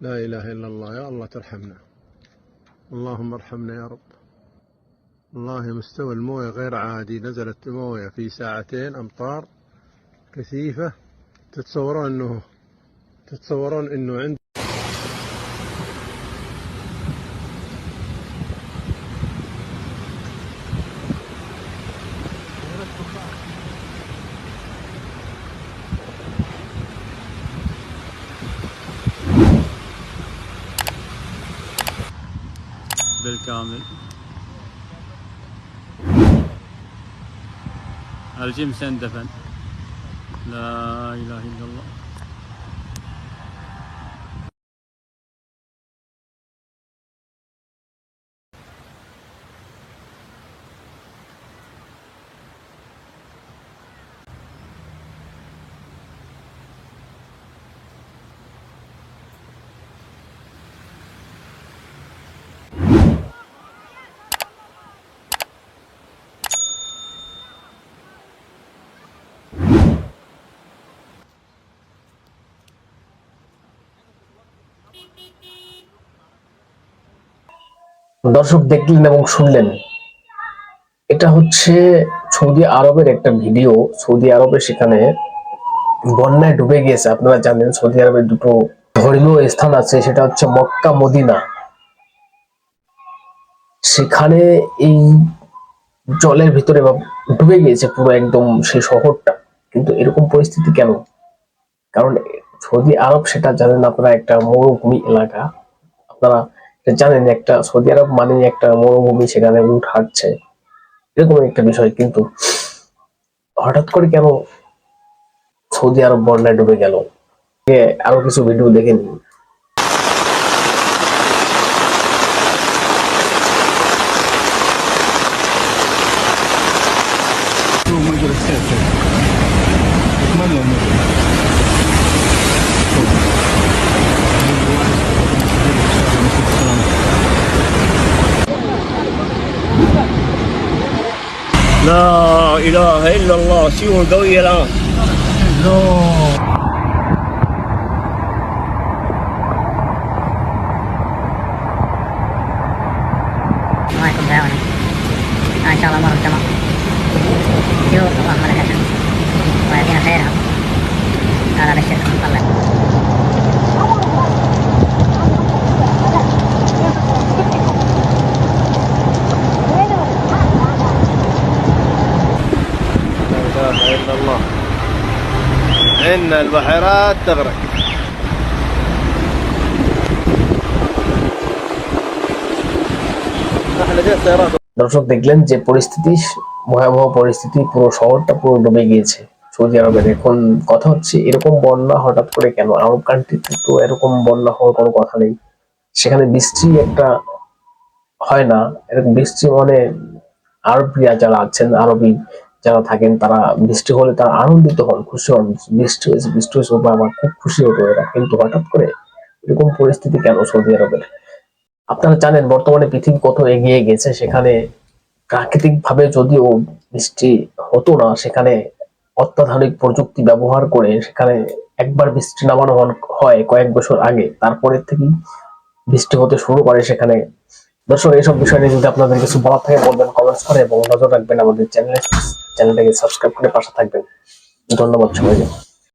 لا إله إلا الله يا الله ترحمنا. اللهم ارحمنا يا رب. والله مستوى الموية غير عادي نزلت موية في ساعتين أمطار كثيفة تتصورون أنه تتصورون أنه عند بالكامل. الجيم سندفن لا إله দর্শক দেখলেন এবং শুনলেন। এটা হচ্ছে সৌদি আরবের একটা ভিডিও। সৌদি আরবে সেখানে বন্যায় ডুবে গিয়েছে। আপনারা জানেন, সৌদি আরবের দুটো ধর্মীয় স্থান আছে, সেটা হচ্ছে মক্কা, মদিনা। সেখানে এই জলের ভিতরে বা ডুবে গিয়েছে পুরো একদম সেই শহরটা। কিন্তু এরকম পরিস্থিতি কেন? কারণ সৌদি আরব সেটা জানেন আপনারা, একটা মরুভূমি এলাকা। আপনারা জানেন একটা সৌদি আরব মানে একটা মরুভূমি সেখানে উঠ হাঁটছে। এরকম একটা বিষয়, কিন্তু হঠাৎ করে কেন সৌদি আরব বন্যায় ডুবে গেল? আরও কিছু ভিডিও দেখে নিন। لا إله إلا الله سيون قوي لا. الله إن البحيرات تغرق أحلى شيء السيارات দর্শক দেখলেন যে পরিস্থিতি ভয়াবহ পরিস্থিতি পুরো শহরটা পুরো ডুবে গিয়েছে সৌদি আরবের এখন কথা হচ্ছে এরকম বন্যা হঠাৎ করে কেন আরব কান্ট্রিতে তো এরকম বন্যা হওয়ার কোনো কথা নেই সেখানে বৃষ্টি একটা হয় না এরকম বৃষ্টি মানে আরবিরা যারা আছেন আরবি যারা থাকেন, তারা বৃষ্টি হলে তারা আনন্দিত হন, খুশি হন। বৃষ্টি হয়েছে বৃষ্টি হয়েছে আমার খুব খুশি হতো এরা। কিন্তু হঠাৎ করে এরকম পরিস্থিতি কেন সৌদি আরবের? আপনারা জানেন, বর্তমানে পৃথিবী কত এগিয়ে গেছে, সেখানে প্রাকৃতিক ভাবে যদিও বৃষ্টি হতো না, সেখানে অত্যাধুনিক প্রযুক্তি ব্যবহার করে সেখানে একবার বৃষ্টি নামানো হয় কয়েক বছর আগে, তারপরে থেকেই বৃষ্টি হতে শুরু করে সেখানে। দর্শক, এইসব বিষয় নিয়ে যদি আপনাদের কিছু বলার থাকে, বলবেন কমেন্টস করে এবং নজর রাখবেন আমাদের চ্যানেলে চ্যানেলটাকে সাবস্ক্রাইব করে পাশে থাকবেন। ধন্যবাদ সবাইকে।